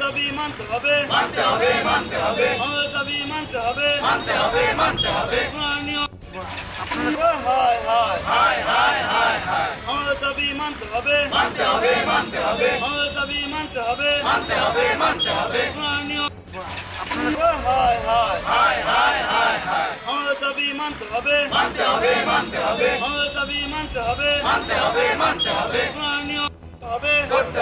দাবি মানতে হবে মানতে হবে মানতে হবে আমাদের দাবি মানতে হবে মানতে হবে মানতে হবে আমাদের দাবি মানতে হবে মানতে হবে মানতে হবে আমাদের দাবি মানতে হবে মানতে হবে মানতে হবে আমাদের দাবি মানতে হবে মানতে হবে মানতে হবে আমাদের দাবি মানতে হবে মানতে হবে মানতে হবে হবে। করতে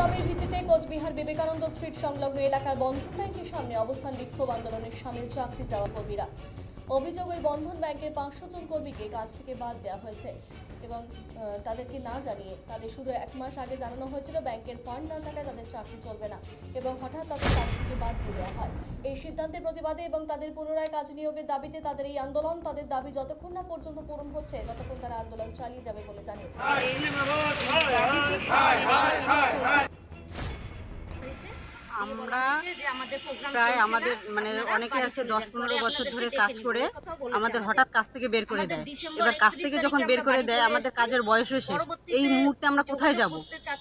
দাবির ভিত্তিতে কোচবিহার বিবেকানন্দ স্ট্রিট সংলগ্ন এলাকার বন্ধন ব্যাংকের সামনে অবস্থান বিক্ষোভ আন্দোলনের সামিল চাকরি যাওয়া কর্মীরা। অভিযোগ ওই বন্ধন ব্যাংকের পাঁচশো জন কর্মীকে কাজ থেকে বাদ দেওয়া হয়েছে এবং তাদেরকে না জানিয়ে তাদের শুধু এক মাস আগে জানানো হয়েছিল ব্যাংকের ফান্ড না থাকায় তাদের চাকরি চলবে না এবং হঠাৎ তাদের কাজ থেকে বাদ দিয়ে দেওয়া হয় এই সিদ্ধান্তের প্রতিবাদে এবং তাদের পুনরায় কাজ নিয়োগের দাবিতে তাদের এই আন্দোলন তাদের দাবি যতক্ষণ না পর্যন্ত পূরণ হচ্ছে ততক্ষণ তারা আন্দোলন চালিয়ে যাবে বলে জানিয়েছে আমরা প্রায় আমাদের মানে অনেকে আছে দশ পনেরো বছর ধরে কাজ করে, আমাদের হঠাৎ কাজ থেকে বের করে দেয়। এবার কাজ থেকে যখন বের করে দেয়, আমাদের কাজের বয়সও শেষ। এই মুহূর্তে আমরা কোথায় যাব?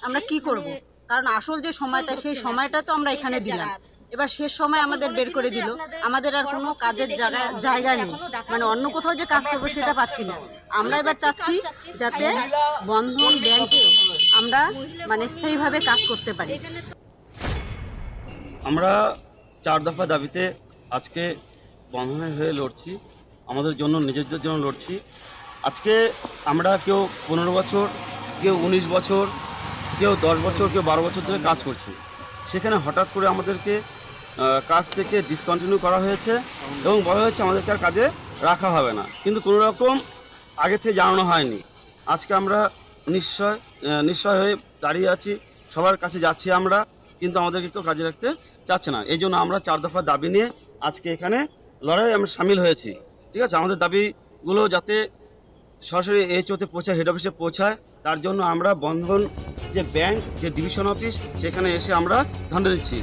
আমরা কি করব? কারণ আসল যে সময়টা, সেই সময়টা তো আমরা এখানে দিলাম। এবার শেষ সময় আমাদের বের করে দিল। আমাদের আর কোনো কাজের জায়গা জায়গা নেই। মানে অন্য কোথাও যে কাজ করব সেটা পাচ্ছি না। আমরা এবার চাচ্ছি যাতে বন্ধন ব্যাংকে আমরা মানে স্থায়ীভাবে কাজ করতে পারি। আমরা চার দফা দাবিতে আজকে বন্ধনের হয়ে লড়ছি, আমাদের জন্য, নিজেদের জন্য লড়ছি। আজকে আমরা কেউ পনেরো বছর, কেউ উনিশ বছর, কেউ দশ বছর, কেউ বারো বছর ধরে কাজ করছি। সেখানে হঠাৎ করে আমাদেরকে কাজ থেকে ডিসকন্টিনিউ করা হয়েছে এবং বলা হয়েছে আমাদেরকে আর কাজে রাখা হবে না। কিন্তু কোনো রকম আগে থেকে জানানো হয়নি। আজকে আমরা নিশ্চয় নিশ্চয় হয়ে দাঁড়িয়ে আছি, সবার কাছে যাচ্ছি আমরা। কিন্তু আমাদেরকে কেউ কাজে রাখতে চাচ্ছে না। এই জন্য আমরা চার দফা দাবি নিয়ে আজকে এখানে লড়াই আমরা সামিল হয়েছি। ঠিক আছে? আমাদের দাবিগুলো যাতে সরাসরি এইচওতে পৌঁছায় হেড অফিসে পৌঁছায়, তার জন্য আমরা বন্ধন, যে ব্যাংক যে ডিভিশন অফিস সেখানে এসে আমরা ধন্যবাদ দিচ্ছি।